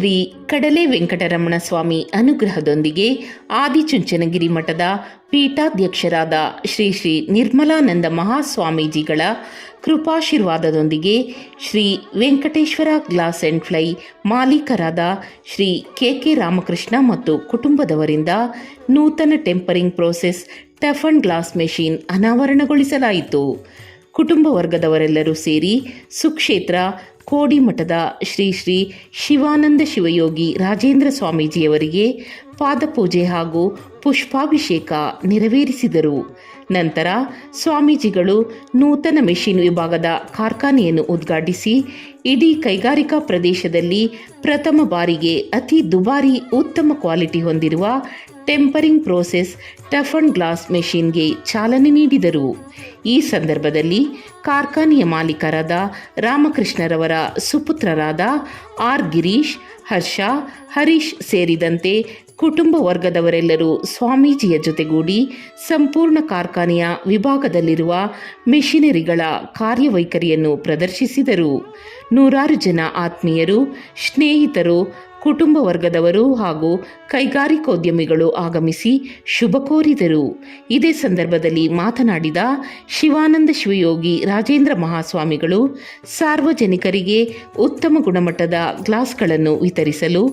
ಶ್ರೀ ಕಡಲೆ ವೆಂಕಟರಮಣ ಸ್ವಾಮಿ ಅನುಗ್ರಹದೊಂದಿಗೆ ಆದಿಚುಂಚನಗಿರಿ ಮಠದ ಪೀಠಾಧ್ಯಕ್ಷರಾದ ಶ್ರೀ ಶ್ರೀ ನಿರ್ಮಲಾನಂದ ಮಹಾಸ್ವಾಮೀಜಿಗಳ ಕೃಪಾಶೀರ್ವಾದದೊಂದಿಗೆ Shri Venkateshwara glass and ply ಮಾಲೀಕರಾದ Shri K K Ramakrishna ಮತ್ತು ಕುಟುಂಬದವರಿಂದ ನೂತನ tempering process toughen glass machine ಅನಾವರಣಗೊಳಿಸಲಾಯಿತು. ಕುಟುಂಬ ವರ್ಗದವರೆಲ್ಲರೂ ಸೇರಿ ಸುಕ್ಷೇತ್ರ ಕೋಡಿಮಠದ ಶ್ರೀ ಶ್ರೀ ಶಿವಾನಂದ ಶಿವಯೋಗಿ ರಾಜೇಂದ್ರ ಸ್ವಾಮೀಜಿಯವರಿಗೆ ಪಾದಪೂಜೆ ಹಾಗೂ ಪುಷ್ಪಾಭಿಷೇಕ ನೆರವೇರಿಸಿದರು. ನಂತರ ಸ್ವಾಮೀಜಿಗಳು ನೂತನ ಮೆಷಿನ್ ವಿಭಾಗದ ಕಾರ್ಖಾನೆಯನ್ನು ಉದ್ಘಾಟಿಸಿ, ಇಡೀ ಕೈಗಾರಿಕಾ ಪ್ರದೇಶದಲ್ಲಿ ಪ್ರಥಮ ಬಾರಿಗೆ ಅತಿ ದುಬಾರಿ ಉತ್ತಮ ಕ್ವಾಲಿಟಿ ಹೊಂದಿರುವ ಟೆಂಪರಿಂಗ್ ಪ್ರೋಸೆಸ್ ಟಫನ್ ಗ್ಲಾಸ್ ಮೆಷಿನ್ಗೆ ಚಾಲನೆ ನೀಡಿದರು. ಈ ಸಂದರ್ಭದಲ್ಲಿ ಕಾರ್ಖಾನೆಯ ಮಾಲೀಕರಾದ ರಾಮಕೃಷ್ಣರವರ ಸುಪುತ್ರರಾದ ಆರ್ ಗಿರೀಶ್ ಹರ್ಷ, ಹರೀಶ್ ಸೇರಿದಂತೆ ಕುಟುಂಬ ವರ್ಗದವರೆಲ್ಲರೂ ಸ್ವಾಮೀಜಿಯ ಜೊತೆಗೂಡಿ ಸಂಪೂರ್ಣ ಕಾರ್ಖಾನೆಯ ವಿಭಾಗದಲ್ಲಿರುವ ಮೆಷಿನರಿಗಳ ಕಾರ್ಯವೈಖರಿಯನ್ನು ಪ್ರದರ್ಶಿಸಿದರು. ನೂರಾರು ಜನ ಆತ್ಮೀಯರು, ಸ್ನೇಹಿತರು ಕುಟುಂಬ ವರ್ಗದವರು ಹಾಗೂ ಕೈಗಾರಿಕೋದ್ಯಮಿಗಳು ಆಗಮಿಸಿ ಶುಭ ಕೋರಿದರು. ಇದೇ ಸಂದರ್ಭದಲ್ಲಿ ಮಾತನಾಡಿದ ಶಿವಾನಂದ ಶಿವಯೋಗಿ ರಾಜೇಂದ್ರ ಮಹಾಸ್ವಾಮಿಗಳು, ಸಾರ್ವಜನಿಕರಿಗೆ ಉತ್ತಮ ಗುಣಮಟ್ಟದ ಗ್ಲಾಸ್ಗಳನ್ನು ವಿತರಿಸಲು,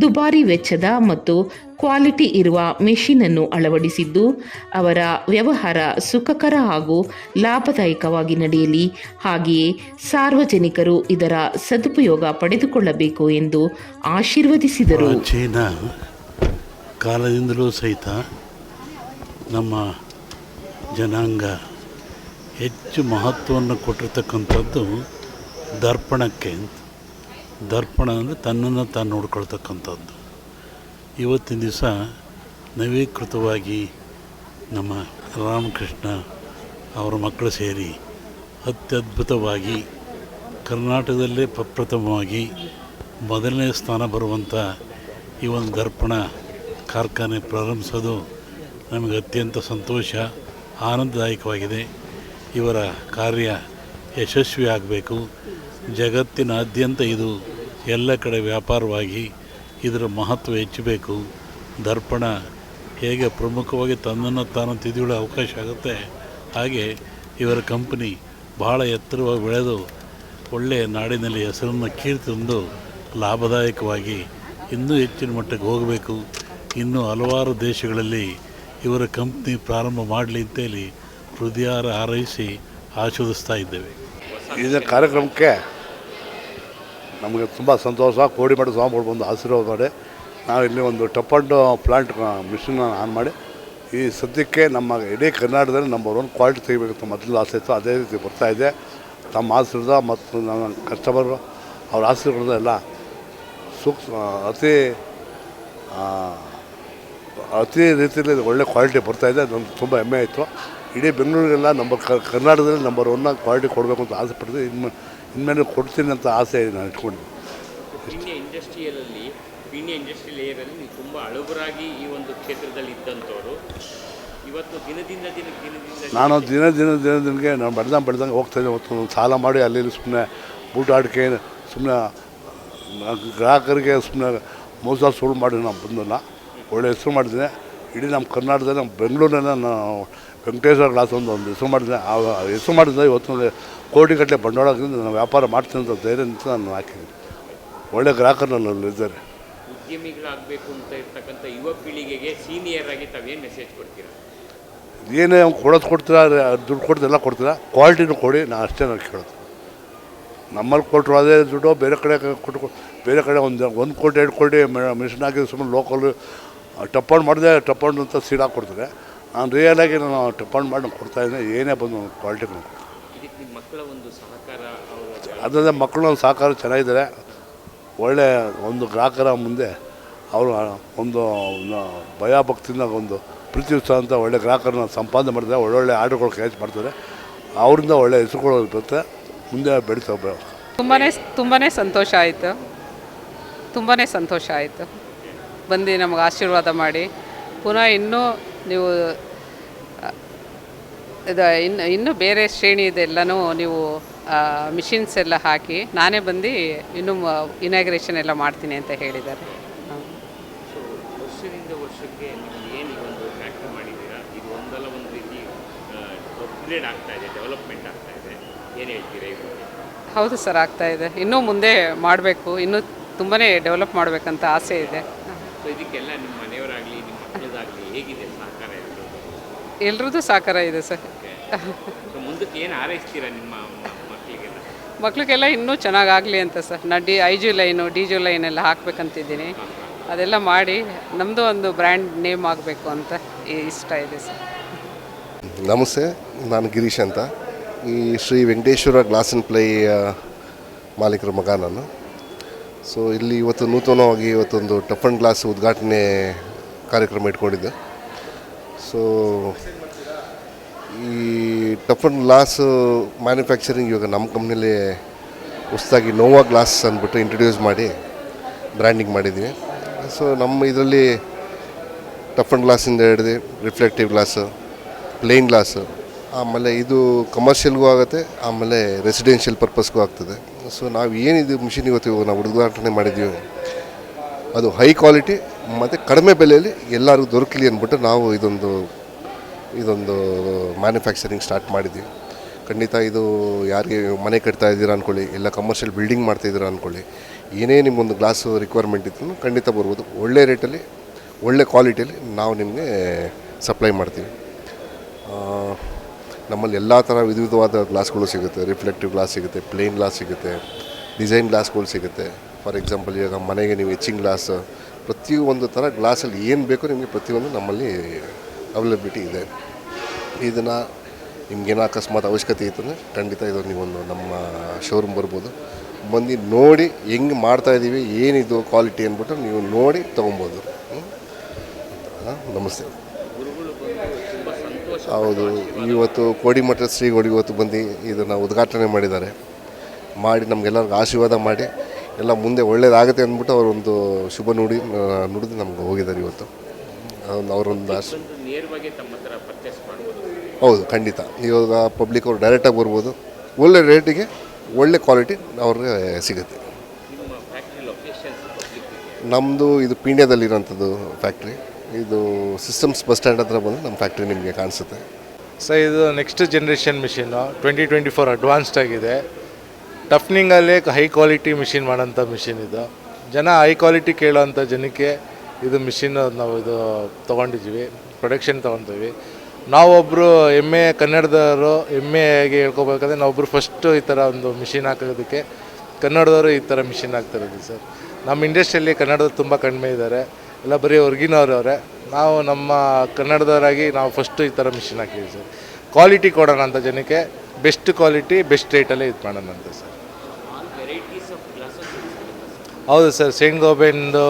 ದುಬಾರಿ ವೆಚ್ಚದ ಮತ್ತು ಕ್ವಾಲಿಟಿ ಇರುವ ಮೆಷಿನನ್ನು ಅಳವಡಿಸಿದ್ದು, ಅವರ ವ್ಯವಹಾರ ಸುಖಕರ ಹಾಗೂ ಲಾಭದಾಯಕವಾಗಿ ನಡೆಯಲಿ. ಹಾಗೆಯೇ ಸಾರ್ವಜನಿಕರು ಇದರ ಸದುಪಯೋಗ ಪಡೆದುಕೊಳ್ಳಬೇಕು ಎಂದು ಆಶೀರ್ವದಿಸಿದರು. ಪ್ರಾಚೀನ ಕಾಲದಿಂದಲೂ ಸಹಿತ ನಮ್ಮ ಜನಾಂಗ ಹೆಚ್ಚು ಮಹತ್ವವನ್ನು ಕೊಟ್ಟಿರ್ತಕ್ಕಂಥದ್ದು ದರ್ಪಣಕ್ಕೆ ದರ್ಪಣ ಅಂದರೆ ತನ್ನನ್ನು ತಾನು ನೋಡ್ಕೊಳ್ತಕ್ಕಂಥದ್ದು. ಇವತ್ತಿನ ದಿವಸ ನವೀಕೃತವಾಗಿ ನಮ್ಮ ರಾಮಕೃಷ್ಣ ಅವರ ಮಕ್ಕಳು ಸೇರಿ ಅತ್ಯದ್ಭುತವಾಗಿ ಕರ್ನಾಟಕದಲ್ಲೇ ಪ್ರಪ್ರಥಮವಾಗಿ ಮೊದಲನೇ ಸ್ಥಾನ ಬರುವಂಥ ಈ ಒಂದು ದರ್ಪಣ ಕಾರ್ಖಾನೆ ಪ್ರಾರಂಭಿಸೋದು ನಮಗೆ ಅತ್ಯಂತ ಸಂತೋಷ, ಆನಂದದಾಯಕವಾಗಿದೆ. ಇವರ ಕಾರ್ಯ ಯಶಸ್ವಿ ಆಗಬೇಕು. ಜಗತ್ತಿನಾದ್ಯಂತ ಇದು ಎಲ್ಲ ಕಡೆ ವ್ಯಾಪಾರವಾಗಿ ಇದರ ಮಹತ್ವ ಹೆಚ್ಚಬೇಕು. ದರ್ಪಣ ಹೇಗೆ ಪ್ರಮುಖವಾಗಿ ತನ್ನನ್ನು ತಾನು ತಿದ್ದುಕೊಳ್ಳೋ ಅವಕಾಶ ಆಗುತ್ತೆ. ಹಾಗೆ ಇವರ ಕಂಪನಿ ಬಹಳ ಎತ್ತರವಾಗಿ ಬೆಳೆದು ಒಳ್ಳೆಯ ನಾಡಿನಲ್ಲಿ ಹೆಸರನ್ನು ಕೀರ್ತಿ ತಂದು ಲಾಭದಾಯಕವಾಗಿ ಇನ್ನೂ ಹೆಚ್ಚಿನ ಮಟ್ಟಕ್ಕೆ ಹೋಗಬೇಕು. ಇನ್ನೂ ಹಲವಾರು ದೇಶಗಳಲ್ಲಿ ಇವರ ಕಂಪ್ನಿ ಪ್ರಾರಂಭ ಮಾಡಲಿ ಅಂತೇಳಿ ಹೃದಯಾರ ಹಾರೈಸಿ ಆಶೀರ್ವದಿಸ್ತಾ ಇದ್ದೇವೆ. ಇದರ ಕಾರ್ಯಕ್ರಮಕ್ಕೆ ನಮಗೆ ತುಂಬ ಸಂತೋಷ. ಕೋಡಿಮಠ ಸ್ವಾಮಿಗಳು ಬಂದು ಆಶೀರ್ವಾದ ಮಾಡಿ, ನಾವು ಇಲ್ಲಿ ಒಂದು ಟಪ್ಪಂಡ್ ಪ್ಲಾಂಟ್ ಮಿಷಿನ್ ಆನ್ ಮಾಡಿ, ಈ ಸದ್ಯಕ್ಕೆ ನಮ್ಮ ಇಡೀ ಕರ್ನಾಟಕದಲ್ಲಿ ನಂಬರ್ ಒನ್ ಕ್ವಾಲಿಟಿ ತೆಗಿಬೇಕಂತ ಮೊದಲು ಆಸೆ ಇತ್ತು. ಅದೇ ರೀತಿ ಬರ್ತಾಯಿದೆ ತಮ್ಮ ಆಶೀರ್ವಾದ ಮತ್ತು ನಮ್ಮ ಕಸ್ಟಮರು ಅವ್ರ ಆಶೀರ್ವಾದ ಎಲ್ಲ ಸೂಕ್ಷ್ಮ ಅತಿ ಅತಿ ರೀತಿಯಲ್ಲಿ ಒಳ್ಳೆ ಕ್ವಾಲಿಟಿ ಬರ್ತಾ ಇದೆ. ಅದೊಂದು ತುಂಬ ಹೆಮ್ಮೆ ಆಯಿತು. ಇಡೀ ಬೆಂಗಳೂರಿಗೆಲ್ಲ ನಂಬರ್ ಕರ್ನಾಟಕದಲ್ಲಿ ನಂಬರ್ ಒನ್ನ ಕ್ವಾಲಿಟಿ ಕೊಡಬೇಕು ಅಂತ ಆಸೆ ಪಡ್ತೀವಿ ಇನ್ನು ಇನ್ಮೇಲೆ ಕೊಡ್ತೀನಿ ಅಂತ ಆಸೆ ನಾನು ಇಟ್ಕೊಂಡಿದ್ದೀನಿ ಇಂಡಸ್ಟ್ರಿಯಲಲ್ಲಿ ಪೀಣ್ಯ ಇಂಡಸ್ಟ್ರಿಯಲ್ ಲೇಯರಲ್ಲಿ ನೀವು ತುಂಬ ಅಳುಬರಾಗಿ ಈ ಒಂದು ಕ್ಷೇತ್ರದಲ್ಲಿ ಇದ್ದಂಥವರು. ಇವತ್ತು ದಿನದಿಂದ ದಿನ ದಿನದಿಂದ ನಾನು ದಿನ ದಿನ ದಿನ ದಿನಕ್ಕೆ ನಾನು ಬಡ್ದಂಗೆ ಬಡ್ದಂಗೆ ಹೋಗ್ತಾಯಿದ್ದೆ ಮತ್ತು ಸಾಲ ಮಾಡಿ ಅಲ್ಲಿ ಸುಮ್ಮನೆ ಆಡ್ಕೆ ಸುಮ್ಮನೆ ಗ್ರಾಹಕರಿಗೆ ಸುಮ್ಮನೆ ಮೋಸ ಸುಳ್ಳು ಮಾಡಿ ನಾನು ಬಂದಲ್ಲ ಒಳ್ಳೆ ಹೆಸರು ಮಾಡಿದ್ದೆ ಇಡೀ ನಮ್ಮ ಕರ್ನಾಟಕದಲ್ಲಿ ನಮ್ಮ ಬೆಂಗಳೂರಿನ ನಾನು ವೆಂಕಟೇಶ್ವರ ಗ್ಲಾಸ್ ಒಂದು ಒಂದು ಹೆಸರು ಮಾಡಿದ್ದೆ ಆ ಹೆಸರು ಮಾಡಿದ್ದೆ ಇವತ್ತು ಕೋಟಿಗಟ್ಟಲೆ ಬಂಡವಾಳ ಹಾಕಿದ್ದು ನಾನು ವ್ಯಾಪಾರ ಮಾಡ್ತೀನಿ ಅಂತ ಧೈರ್ಯ ಅಂತ ನಾನು ಹಾಕಿದ್ದೀನಿ. ಒಳ್ಳೆ ಗ್ರಾಹಕರು ನನ್ನ ಇದ್ದಾರೆ. ಉದ್ಯಮಿಗಳಾಗಬೇಕು ಅಂತ ಇರ್ತಕ್ಕಂಥ ಯುವ ಪೀಳಿಗೆಗೆ ಸೀನಿಯರ್ ಆಗಿ ತಾವೇನು ಮೆಸೇಜ್ ಕೊಡ್ತೀರಾ? ಏನೇ ಕೊಡೋದು ಕೊಡ್ತೀರಾ ದುಡ್ಡು ಕೊಡ್ತೀರಾ ಎಲ್ಲ ಕೊಡ್ತೀರಾ ಕ್ವಾಲಿಟಿನೂ ಕೊಡಿ ನಾನು ಅಷ್ಟೇ ನಾನು ಕೇಳೋದು ನಮ್ಮಲ್ಲಿ ಕೊಟ್ಟರು ಅದೇ ದುಡ್ಡು ಬೇರೆ ಕಡೆ ಕೊಟ್ಟು ಬೇರೆ ಕಡೆ ಒಂದು ಒಂದು ಕೋಟಿ ಎರಡು ಕೋಟಿ ಮೆಷಿನ್ ಹಾಕಿ ಸುಮ್ಮನೆ ಲೋಕಲ್ ಟಪ್ಪಣ್ ಮಾಡಿದೆ ಟಪ್ಪಂಡ್ ಅಂತ ಸೀಡ್ ಕೊಡ್ತಾರೆ ನಾನು ರಿಯಲಾಗಿ ನಾನು ಟಪ್ಪಂಡ್ ಮಾಡಿ ಕೊಡ್ತಾ ಕೊಡ್ತಾಯಿದ್ದೆ ಏನೇ ಬಂದು ಕ್ವಾಲಿಟಿ ಅದರಿಂದ ಮಕ್ಕಳ ಒಂದು ಸಹಕಾರ ಚೆನ್ನಾಗಿದ್ದಾರೆ. ಒಳ್ಳೆ ಒಂದು ಗ್ರಾಹಕರ ಮುಂದೆ ಅವರು ಒಂದು ಭಯ ಭಕ್ತಿಯಿಂದ ಒಂದು ಪ್ರೀತಿ ಉತ್ಸವ ಅಂತ ಒಳ್ಳೆ ಗ್ರಾಹಕರನ್ನ ಸಂಪಾದನೆ ಮಾಡಿದ್ದಾರೆ ಒಳ್ಳೊಳ್ಳೆ ಆರ್ಡರ್ಗಳು ಕ್ಯಾಚ್ ಮಾಡ್ತಾರೆ. ಅವರಿಂದ ಒಳ್ಳೆ ಹೆಸರುಗಳು ಬರುತ್ತೆ. ಮುಂದೆ ಬೆಳೀತಾ ತುಂಬಾ ತುಂಬಾ ಸಂತೋಷ ಆಯಿತು. ತುಂಬಾ ಸಂತೋಷ ಆಯಿತು. ಬಂದು ನಮಗೆ ಆಶೀರ್ವಾದ ಮಾಡಿ. ಪುನಃ ಇನ್ನೂ ನೀವು ಇದು ಇನ್ನು ಇನ್ನೂ ಬೇರೆ ಶ್ರೇಣಿದೆಲ್ಲನೂ ನೀವು ಮಿಷಿನ್ಸ್ ಎಲ್ಲ ಹಾಕಿ ನಾನೇ ಬಂದು ಇನ್ನೂ ಇನಾಗ್ರೇಷನ್ ಎಲ್ಲ ಮಾಡ್ತೀನಿ ಅಂತ ಹೇಳಿದ್ದಾರೆ. ಹಾಂ. ಸೊ ವರ್ಷದಿಂದ ವರ್ಷಕ್ಕೆ ಏನು ಒಂದು ಫ್ಯಾಕ್ಟ್ರಿ ಮಾಡಿದ್ದೀರಾ? ಇದು ಒಂದಲ್ಲ ಒಂದು ರೀತಿ ಅಪ್ಗ್ರೇಡ್ ಆಗ್ತಾ ಡೆವಲಪ್ಮೆಂಟ್ ಏನು ಹೇಳ್ತೀರಾ? ಹೌದು ಸರ್ ಆಗ್ತಾ ಇದೆ. ಇನ್ನೂ ಮುಂದೆ ಮಾಡಬೇಕು. ಇನ್ನೂ ತುಂಬಾ ಡೆವಲಪ್ ಮಾಡಬೇಕಂತ ಆಸೆ ಇದೆ. ಸೊ ಇದಕ್ಕೆಲ್ಲ ನಿಮ್ಮ ಮನೆಯವರಾಗಲಿ ನಿಮ್ಮ ಮಕ್ಕಳದಾಗಲಿ ಹೇಗಿದೆ ಸಹಕಾರ ಎಲ್ರದ್ದು? ಸಾಕಾರ ಇದೆ ಸರ್. ಸೊ ಮುಂದಕ್ಕೆ ಏನು ಹಾರೈಸ್ತೀರಾ ನಿಮ್ಮ ಮ- ಮಕ್ಕಳಿಗೆಲ್ಲ? ಮಕ್ಳಿಗೆಲ್ಲ ಇನ್ನೂ ಚೆನ್ನಾಗಾಗಲಿ ಅಂತ ಸರ್. ನಾ D I G line D G line ಎಲ್ಲ ಹಾಕ್ಬೇಕಂತಿದ್ದೀನಿ ಅದೆಲ್ಲ ಮಾಡಿ ನಮ್ಮದು ಒಂದು ಬ್ರ್ಯಾಂಡ್ ನೇಮ್ ಆಗಬೇಕು ಅಂತ ಇ- ಇಷ್ಟ ಇದೆ ಸರ್. ನಮಸ್ತೆ ನಾನು ಗಿರೀಶ್ ಅಂತ. ಈ Shri Venkateshwara glass and ply ಮಾಲೀಕರ ಮಗ ನಾನು ಸೊ ಇಲ್ಲಿ ಇವತ್ತು ನೂತನವಾಗಿ ಇವತ್ತೊಂದು ಟಫ್ ಆ್ಯಂಡ್ ಗ್ಲಾಸ್ ಉದ್ಘಾಟನೆ ಕಾರ್ಯಕ್ರಮ ಇಟ್ಕೊಂಡಿದ್ದೆ. ಸೊ ಈ ಟಫ್ ಆ್ಯಂಡ್ ಗ್ಲಾಸ್ ಮ್ಯಾನುಫ್ಯಾಕ್ಚರಿಂಗ್ ಇವಾಗ ನಮ್ಮ ಕಂಪ್ನಿಲಿ ಹೊಸದಾಗಿ ನೋವಾ ಗ್ಲಾಸ್ ಅಂದ್ಬಿಟ್ಟು ಇಂಟ್ರೊಡ್ಯೂಸ್ ಮಾಡಿ ಬ್ರ್ಯಾಂಡಿಂಗ್ ಮಾಡಿದ್ದೀವಿ. ಸೊ ನಮ್ಮ ಇದರಲ್ಲಿ ಟಫ್ ಆ್ಯಂಡ್ ಗ್ಲಾಸಿಂದ ಹಿಡಿದು ರಿಫ್ಲೆಕ್ಟಿವ್ ಗ್ಲಾಸು ಪ್ಲೇನ್ ಗ್ಲಾಸು ಆಮೇಲೆ ಇದು ಕಮರ್ಷಿಯಲ್ಗೂ ಆಗುತ್ತೆ, ಆಮೇಲೆ ರೆಸಿಡೆನ್ಷಿಯಲ್ ಪರ್ಪಸ್ಗೂ ಆಗ್ತದೆ. ಸೊ ನಾವು ಏನಿದು ಮಿಷಿನ್ ಇವತ್ತು ನಾವು ಉದ್ಘಾಟನೆ ಮಾಡಿದ್ದೀವಿ ಅದು ಹೈ ಕ್ವಾಲಿಟಿ ಮತ್ತು ಕಡಿಮೆ ಬೆಲೆಯಲ್ಲಿ ಎಲ್ಲರಿಗೂ ದೊರಕಲಿ ಅಂದ್ಬಿಟ್ಟು ನಾವು ಇದೊಂದು ಇದೊಂದು ಮ್ಯಾನುಫ್ಯಾಕ್ಚರಿಂಗ್ ಸ್ಟಾರ್ಟ್ ಮಾಡಿದ್ದೀವಿ ಖಂಡಿತ ಇದು ಯಾರಿಗೆ ಮನೆ ಕಟ್ತಾ ಇದ್ದೀರಾ ಅಂದ್ಕೊಳ್ಳಿ ಎಲ್ಲ ಕಮರ್ಷಿಯಲ್ ಬಿಲ್ಡಿಂಗ್ ಮಾಡ್ತಾ ಇದ್ದೀರಾ ಅಂದ್ಕೊಳ್ಳಿ ಏನೇ ನಿಮ್ಮೊಂದು ಗ್ಲಾಸು ರಿಕ್ವೈರ್ಮೆಂಟ್ ಇತ್ತು ಖಂಡಿತ ಬರ್ಬೋದು ಒಳ್ಳೆ ರೇಟಲ್ಲಿ ಒಳ್ಳೆ ಕ್ವಾಲಿಟಿಯಲ್ಲಿ ನಾವು ನಿಮಗೆ ಸಪ್ಲೈ ಮಾಡ್ತೀವಿ. ನಮ್ಮಲ್ಲಿ ಎಲ್ಲ ಥರ ವಿಧ ವಿಧವಾದ ಗ್ಲಾಸ್ಗಳು ಸಿಗುತ್ತೆ. ರಿಫ್ಲೆಕ್ಟಿವ್ ಗ್ಲಾಸ್ ಸಿಗುತ್ತೆ, ಪ್ಲೇನ್ ಗ್ಲಾಸ್ ಸಿಗುತ್ತೆ, ಡಿಸೈನ್ ಗ್ಲಾಸ್ಗಳು ಸಿಗುತ್ತೆ. ಫಾರ್ ಎಕ್ಸಾಂಪಲ್ ಇವಾಗ ಮನೆಗೆ ನೀವು ಎಚ್ಚಿಂಗ್ ಗ್ಲಾಸ್, ಪ್ರತಿಯೊಂದು ಥರ ಗ್ಲಾಸಲ್ಲಿ ಏನು ಬೇಕೋ ನಿಮಗೆ ಪ್ರತಿಯೊಂದು ನಮ್ಮಲ್ಲಿ ಅವೈಲಬಿಲಿಟಿ ಇದೆ. ಇದನ್ನು ನಿಮ್ಗೇನೋ ಅಕಸ್ಮಾತ್ ಅವಶ್ಯಕತೆ ಇತ್ತಂದರೆ ಖಂಡಿತ ಇದು ನೀವೊಂದು ನಮ್ಮ ಶೋರೂಮ್ ಬರ್ಬೋದು. ಬಂದು ನೋಡಿ ಹೆಂಗೆ ಮಾಡ್ತಾಯಿದ್ದೀವಿ ಏನಿದು ಕ್ವಾಲಿಟಿ ಅಂದ್ಬಿಟ್ಟು ನೀವು ನೋಡಿ ತೊಗೊಬೋದು. ನಮಸ್ತೆ. ಹೌದು ಇವತ್ತು ಕೋಡಿಮಠದ ಶ್ರೀಗಳು ಇವತ್ತು ಬಂದು ಇದನ್ನು ಉದ್ಘಾಟನೆ ಮಾಡಿದ್ದಾರೆ. ಮಾಡಿ ನಮಗೆಲ್ಲರಿಗೂ ಆಶೀರ್ವಾದ ಮಾಡಿ ಎಲ್ಲ ಮುಂದೆ ಒಳ್ಳೇದಾಗುತ್ತೆ ಅಂದ್ಬಿಟ್ಟು ಅವರೊಂದು ಶುಭ ನುಡಿ ನುಡಿದು ನಮ್ಗೆ ಹೋಗಿದ್ದಾರೆ ಇವತ್ತು. ಅವರೊಂದು ಆಶ್ ಹೌದು ಖಂಡಿತ. ಇವಾಗ ಪಬ್ಲಿಕ್ ಅವರು ಡೈರೆಕ್ಟಾಗಿ ಬರ್ಬೋದು. ಒಳ್ಳೆ ರೇಟಿಗೆ ಒಳ್ಳೆ ಕ್ವಾಲಿಟಿ ಅವ್ರಿಗೆ ಸಿಗುತ್ತೆ. ನಮ್ಮದು ಇದು ಪೀಣ್ಯದಲ್ಲಿರೋಂಥದ್ದು ಫ್ಯಾಕ್ಟ್ರಿ ಇದು ಸಿಸ್ಟಮ್ಸ್ ಬಸ್ ಸ್ಟ್ಯಾಂಡ್ ಹತ್ರ ಬಂದರೆ ನಮ್ಮ ಫ್ಯಾಕ್ಟ್ರಿ ನಿಮಗೆ ಕಾಣಿಸುತ್ತೆ. ಸರ್ ಇದು next generation machine twenty twenty four advanced ಆಗಿದೆ ಟಫ್ನಿಂಗಲ್ಲೇ ಹೈ ಕ್ವಾಲಿಟಿ ಮಿಷಿನ್ ಮಾಡೋಂಥ ಮಿಷಿನ್ ಇದು. ಜನ ಹೈ ಕ್ವಾಲಿಟಿ ಕೇಳೋವಂಥ ಜನಕ್ಕೆ ಇದು ಮಿಷಿನ್ ನಾವು ಇದು ತೊಗೊಂಡಿದ್ದೀವಿ ಪ್ರೊಡಕ್ಷನ್ ತೊಗೊತೀವಿ ನಾವೊಬ್ಬರು ಎಮ್ಮೆ ಕನ್ನಡದವರು ಎಮ್ಮೆಗೆ ಹೇಳ್ಕೊಬೇಕಂದ್ರೆ ನಾವೊಬ್ಬರು ಫಸ್ಟು ಈ ಥರ ಒಂದು ಮಿಷಿನ್ ಹಾಕೋದಕ್ಕೆ ಕನ್ನಡದವರು ಈ ಥರ ಮಿಷಿನ್ ಹಾಕ್ತಿರೋದು ಸರ್. ನಮ್ಮ ಇಂಡಸ್ಟ್ರಿಯಲ್ಲಿ ಕನ್ನಡದವ್ರು ತುಂಬ ಕಡಿಮೆ ಇದ್ದಾರೆ. ಎಲ್ಲ ಬರೀ ಹೊರ್ಗಿನವ್ರು ಅವರೇ ನಾವು ನಮ್ಮ ಕನ್ನಡದವರಾಗಿ ನಾವು ಫಸ್ಟು ಈ ಥರ ಮಿಷಿನ್ ಹಾಕಿದ್ವಿ ಸರ್. ಕ್ವಾಲಿಟಿ ಕೊಡೋಣ ಅಂತ ಜನಕ್ಕೆ. ಬೆಸ್ಟ್ ಕ್ವಾಲಿಟಿ ಬೆಸ್ಟ್ ರೇಟಲ್ಲೇ ಇದು ಮಾಡೋಣ ಅಂತ ಸರ್. ಹೌದು ಸರ್ ಸೇಂಗ್ ಗೋಬೆಂದು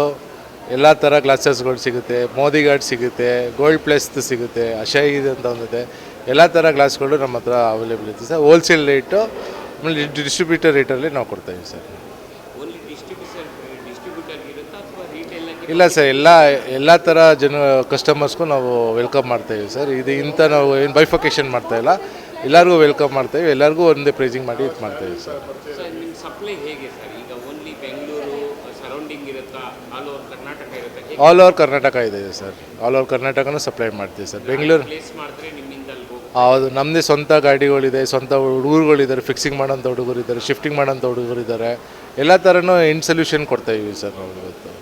ಎಲ್ಲ ಥರ ಗ್ಲಾಸಸ್ಗಳು ಸಿಗುತ್ತೆ. ಮೋದಿ ಗಾರ್ಡ್ ಸಿಗುತ್ತೆ. ಗೋಲ್ಡ್ ಪ್ಲಸ್ದು ಸಿಗುತ್ತೆ. ಅಶಾಯಿದ್ ಅಂತ ಒಂದಿದೆ. ಎಲ್ಲ ಥರ ಗ್ಲಾಸ್ಗಳು ನಮ್ಮ ಹತ್ರ ಅವೈಲೇಬಲ್ ಇದೆ ಸರ್. ಹೋಲ್ಸೇಲ್ ರೇಟು ಆಮೇಲೆ ಡಿಸ್ಟ್ರಿಬ್ಯೂಟರ್ ರೇಟಲ್ಲಿ ನಾವು ಕೊಡ್ತಾಯಿದ್ದೀವಿ ಸರ್. ಇಲ್ಲ ಸರ್ ಎಲ್ಲ ಎಲ್ಲ ಥರ ಜನ ಕಸ್ಟಮರ್ಸ್ಗೂ ನಾವು ವೆಲ್ಕಮ್ ಮಾಡ್ತೇವೆ ಸರ್. ಇದು ಇಂಥ ನಾವು ಏನು ಬೈಫೊಕೇಶನ್ ಮಾಡ್ತಾಯಿಲ್ಲ ಎಲ್ಲರಿಗೂ ವೆಲ್ಕಮ್ ಮಾಡ್ತೇವೆ. ಎಲ್ಲರಿಗೂ ಒಂದೇ ಪ್ರೈಸಿಂಗ್ ಮಾಡಿ ಇದು ಮಾಡ್ತಾಯಿದ್ದೀವಿ ಸರ್. ಸಪ್ಲೈ ಹೇಗೆ ಸರ್? ಈಗ ಓನ್ಲಿ ಬೆಂಗಳೂರು ಸರೌಂಡಿಂಗ್ ಇರುತ್ತಾ? ಆಲ್ ಓವರ್ ಕರ್ನಾಟಕ ಇರುತ್ತಾ? ಆಲ್ ಓವರ್ ಕರ್ನಾಟಕ ಇದೆ ಸರ್. ಆಲ್ ಓವರ್ ಕರ್ನಾಟಕನೂ ಸಪ್ಲೈ ಮಾಡ್ತೀವಿ ಸರ್. ಬೆಂಗಳೂರು ಪ್ಲೇಸ್ ಮಾಡಿದ್ರೆ ನಿಮ್ಮಿಂದ ಅಲ್ಲಿ ಹೋಗಿ ಹೌದು ನಮ್ಮದೇ ಸ್ವಂತ ಗಾಡಿಗಳಿದೆ ಸ್ವಂತ ಹುಡುಗರುಗಳಿದ್ದಾರೆ ಫಿಕ್ಸಿಂಗ್ ಮಾಡೋಂಥ ಹುಡುಗರಿದ್ದಾರೆ ಶಿಫ್ಟಿಂಗ್ ಮಾಡೋಂಥ ಹುಡುಗರಿದ್ದಾರೆ. ಎಲ್ಲ ಥರನೂ ಎಂಡ್ ಸೊಲ್ಯೂಷನ್ ಕೊಡ್ತಾ ಇದೀವಿ ಸರ್ ನಾವು ಇವತ್ತು.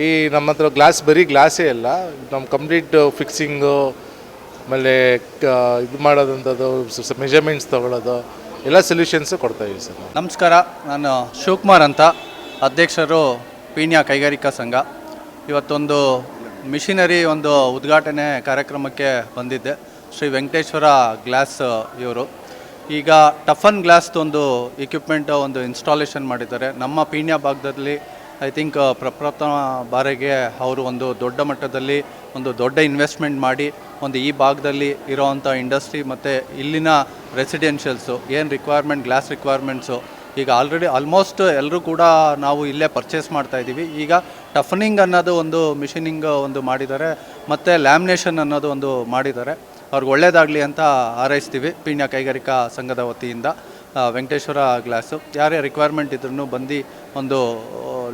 ಈ ನಮ್ಮ ಹತ್ರ ಗ್ಲಾಸ್ ಬರೀ ಗ್ಲಾಸೇ ಅಲ್ಲ ನಮ್ಮ ಕಂಪ್ಲೀಟ್ ಫಿಕ್ಸಿಂಗು, ಆಮೇಲೆ ಇದು ಮಾಡೋದಂಥದ್ದು ಮೆಜರ್ಮೆಂಟ್ಸ್ ತೊಗೊಳ್ಳೋದು ಎಲ್ಲ ಸೊಲ್ಯೂಷನ್ಸು ಕೊಡ್ತಾ ಇದ್ದೀವಿ ಸರ್ ನಮಸ್ಕಾರ, ನಾನು ಶಿವಕುಮಾರ್ ಅಂತ, ಅಧ್ಯಕ್ಷರು ಪೀಣ್ಯ ಕೈಗಾರಿಕಾ ಸಂಘ. ಇವತ್ತೊಂದು ಮಿಷಿನರಿ ಒಂದು ಉದ್ಘಾಟನೆ ಕಾರ್ಯಕ್ರಮಕ್ಕೆ ಬಂದಿದ್ದೆ, ಶ್ರೀ ವೆಂಕಟೇಶ್ವರ ಗ್ಲಾಸ್ ಇವರು. ಈಗ ಟಫನ್ ಗ್ಲಾಸ್ದೊಂದು ಇಕ್ವಿಪ್ಮೆಂಟ್ ಒಂದು ಇನ್ಸ್ಟಾಲೇಷನ್ ಮಾಡಿದ್ದಾರೆ. ನಮ್ಮ ಪೀಣ್ಯ ಭಾಗದಲ್ಲಿ ಐ ಥಿಂಕ್ ಪ್ರಪ್ರಥಮ ಬಾರಿಗೆ ಅವರು ಒಂದು ದೊಡ್ಡ ಮಟ್ಟದಲ್ಲಿ ಒಂದು ದೊಡ್ಡ ಇನ್ವೆಸ್ಟ್ಮೆಂಟ್ ಮಾಡಿ ಒಂದು ಈ ಭಾಗದಲ್ಲಿ ಇರೋವಂಥ ಇಂಡಸ್ಟ್ರಿ ಮತ್ತು ಇಲ್ಲಿನ ರೆಸಿಡೆನ್ಷಿಯಲ್ಸು ಏನು ರಿಕ್ವೈರ್ಮೆಂಟ್ ಗ್ಲಾಸ್ ರಿಕ್ವೈರ್ಮೆಂಟ್ಸು ಈಗ ಆಲ್ರೆಡಿ ಆಲ್ಮೋಸ್ಟ್ ಎಲ್ಲರೂ ಕೂಡ ನಾವು ಇಲ್ಲೇ ಪರ್ಚೇಸ್ ಮಾಡ್ತಾಯಿದ್ದೀವಿ ಈಗ ಟಫನಿಂಗ್ ಅನ್ನೋದು ಒಂದು ಮಿಷಿನಿಂಗ್ ಒಂದು ಮಾಡಿದ್ದಾರೆ, ಮತ್ತು ಲ್ಯಾಮಿನೇಷನ್ ಅನ್ನೋದು ಒಂದು ಮಾಡಿದ್ದಾರೆ. ಅವ್ರಿಗೆ ಒಳ್ಳೇದಾಗಲಿ ಅಂತ ಹಾರೈಸ್ತೀವಿ ಪೀಣ್ಯ ಕೈಗಾರಿಕಾ ಸಂಘದ ವತಿಯಿಂದ ವೆಂಕಟೇಶ್ವರ ಗ್ಲಾಸು ಯಾರೇ ರಿಕ್ವೈರ್ಮೆಂಟ್ ಇದ್ರೂ ಬಂದು ಒಂದು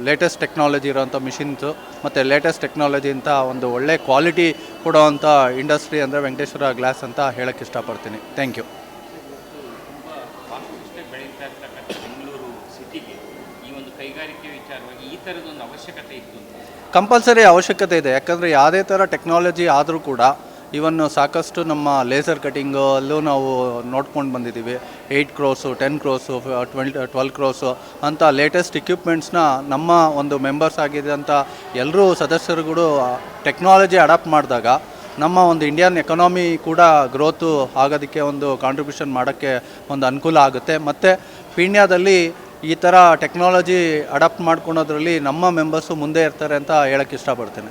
ಲೇಟೆಸ್ಟ್ ಟೆಕ್ನಾಲಜಿ ಇರೋವಂಥ ಮಿಷಿನ್ಸು ಮತ್ತು ಲೇಟೆಸ್ಟ್ ಟೆಕ್ನಾಲಜಿ ಅಂತ ಒಂದು ಒಳ್ಳೆ ಕ್ವಾಲಿಟಿ ಕೊಡೋವಂಥ ಇಂಡಸ್ಟ್ರಿ ಅಂದರೆ ವೆಂಕಟೇಶ್ವರ ಗ್ಲಾಸ್ ಅಂತ ಹೇಳೋಕ್ಕೆ ಇಷ್ಟಪಡ್ತೀನಿ. ಥ್ಯಾಂಕ್ ಯು ಕಂಪಲ್ಸರಿ ಅವಶ್ಯಕತೆ ಇದೆ. ಯಾಕಂದರೆ ಯಾವುದೇ ಥರ ಟೆಕ್ನಾಲಜಿ ಆದರೂ ಕೂಡ ಇವನ್ ಸಾಕಷ್ಟು ನಮ್ಮ ಲೇಸರ್ ಕಟಿಂಗಲ್ಲೂ ನಾವು ನೋಡ್ಕೊಂಡು ಬಂದಿದ್ದೀವಿ. Eight cross, ten cross, twelve twelve cross ಅಂತ ಲೇಟೆಸ್ಟ್ ಇಕ್ವಿಪ್ಮೆಂಟ್ಸ್ನ ನಮ್ಮ ಒಂದು ಮೆಂಬರ್ಸ್ ಆಗಿದ್ದಂಥ ಎಲ್ಲರೂ ಸದಸ್ಯರುಗಳು ಟೆಕ್ನಾಲಜಿ ಅಡಾಪ್ಟ್ ಮಾಡಿದಾಗ ನಮ್ಮ ಒಂದು ಇಂಡಿಯನ್ ಎಕನಾಮಿ ಕೂಡ ಗ್ರೋತು ಆಗೋದಕ್ಕೆ ಒಂದು ಕಾಂಟ್ರಿಬ್ಯೂಷನ್ ಮಾಡೋಕ್ಕೆ ಒಂದು ಅನುಕೂಲ ಆಗುತ್ತೆ. ಮತ್ತು ಪೀಣ್ಯದಲ್ಲಿ ಈ ಥರ ಟೆಕ್ನಾಲಜಿ ಅಡಾಪ್ಟ್ ಮಾಡ್ಕೊಳೋದ್ರಲ್ಲಿ ನಮ್ಮ ಮೆಂಬರ್ಸು ಮುಂದೆ ಇರ್ತಾರೆ ಅಂತ ಹೇಳೋಕ್ಕೆ ಇಷ್ಟಪಡ್ತೇನೆ.